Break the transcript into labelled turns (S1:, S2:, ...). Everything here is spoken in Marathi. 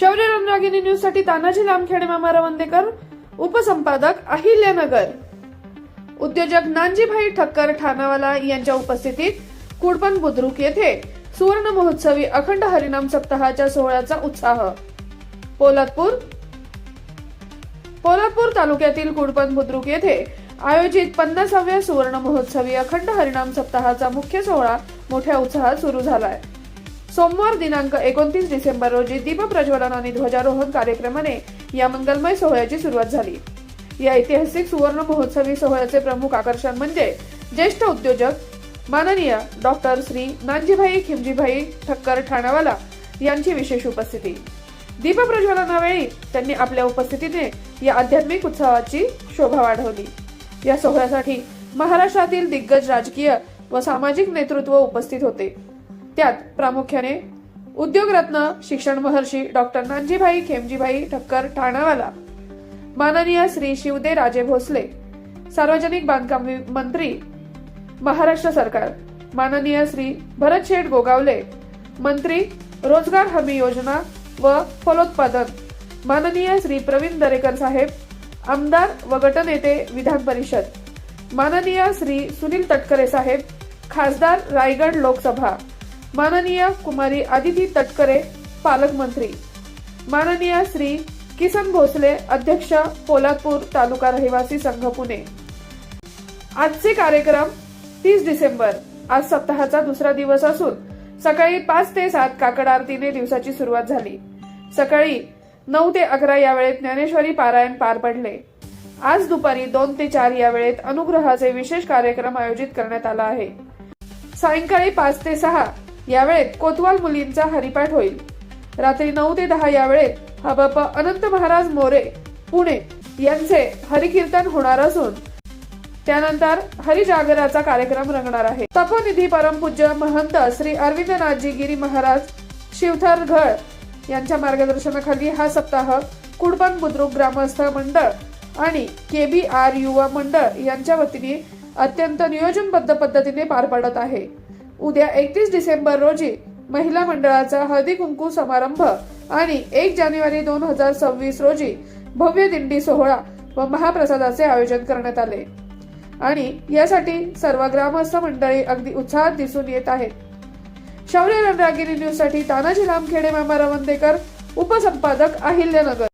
S1: शौर्य रणरागिनी न्यूजसाठी तानाजी लामखेडे मामा रवंदेकर उपसंपादक अहिल्यानगर. उद्योजक नानजीभाई ठक्कर ठाणावाला यांच्या उपस्थितीत कुडपण बुद्रुक येथे सुवर्ण महोत्सवी अखंड हरिनाम सप्ताहाच्या सोहळ्याचा उत्साह. पोलादपूर पोलादपूर तालुक्यातील कुडपण बुद्रुक येथे आयोजित पन्नासाव्या सुवर्ण महोत्सवी अखंड हरिनाम सप्ताहाचा मुख्य सोहळा मोठ्या उत्साहात सुरू झालाय. सोमवार दिनांक एकोणतीस डिसेंबर रोजी दीपप्रज्वलन आणि ध्वजारोहण कार्यक्रमाने या मंगलमय सोहळ्याची सुरुवात झाली. या ऐतिहासिक सुवर्ण महोत्सवी सोहळ्याचे प्रमुख आकर्षण म्हणजे ज्येष्ठ उद्योजक माननीय डॉक्टर श्री नानजीभाई खिमजीभाई ठक्कर ठाणावाला यांची विशेष उपस्थिती. दीपप्रज्वलनावेळी त्यांनी आपल्या उपस्थितीने या आध्यात्मिक उत्सवाची शोभा वाढवली. या सोहळ्यासाठी महाराष्ट्रातील दिग्गज राजकीय व सामाजिक नेतृत्व उपस्थित होते. त्यात प्रामुख्याने उद्योगरत्न शिक्षण महर्षी डॉक्टर नानजीभाई खेमजीभाई ठक्कर ठाणावाला. माननीय श्री शिवदे राजे भोसले सार्वजनिक बांधकाम मंत्री महाराष्ट्र सरकार. माननीय श्री भरत शेठ गोगावले मंत्री रोजगार हमी योजना व फलोत्पादन. माननीय श्री प्रवीण दरेकर साहेब आमदार व गटनेते विधान परिषद. माननीय श्री सुनील तटकरे साहेब खासदार रायगड लोकसभा. माननीय कुमारी आदिती तटकरे पालकमंत्री माननीय श्री किसन भोसले अध्यक्ष पोलादपूर तालुका रहिवासी संघ पुणे. आजचे कार्यक्रम तीस डिसेंबर आज सप्ताहाचा दुसरा दिवस असून सकाळी पाच ते सात काकड आरतीने दिवसाची सुरुवात झाली. सकाळी नऊ ते अकरा या वेळेत ज्ञानेश्वरी पारायण पार पडले. आज दुपारी दोन ते चार या वेळेत अनुग्रहाचे विशेष कार्यक्रम आयोजित करण्यात आला आहे. सायंकाळी पाच ते सहा यावेळेत कोतवाल मुलींचा हरिपाठ होईल. रात्री नऊ ते दहा या वेळेत हबप अनंत महाराज मोरे पुणे यांचे हरिकीर्तन होणार असून त्यानंतर हरिजागराचा कार्यक्रम रंगणार आहे. तपोनिधी परमपूज्य महंत श्री अरविंदनाथजी गिरी महाराज शिवथर घळ यांच्या मार्गदर्शनाखाली हा सप्ताह कुडबन बुद्रुक ग्रामस्थ मंडळ आणि के बी आर युवा मंडळ यांच्या वतीने अत्यंत नियोजनबद्ध पद्धतीने पार पडत आहे. उद्या एकतीस डिसेंबर रोजी महिला मंडळाचा हळदी कुंकू समारंभ आणि एक जानेवारी दोन हजार सव्वीस रोजी भव्य दिंडी सोहळा व महाप्रसादाचे आयोजन करण्यात आले. आणि यासाठी सर्व ग्रामस्थ मंडळी अगदी उत्साहात दिसून येत आहेत. शौर्य रणरागिरी न्यूजसाठी तानाजी लामखेडे मामा रवंदेकर उपसंपादक अहिल्यानगर.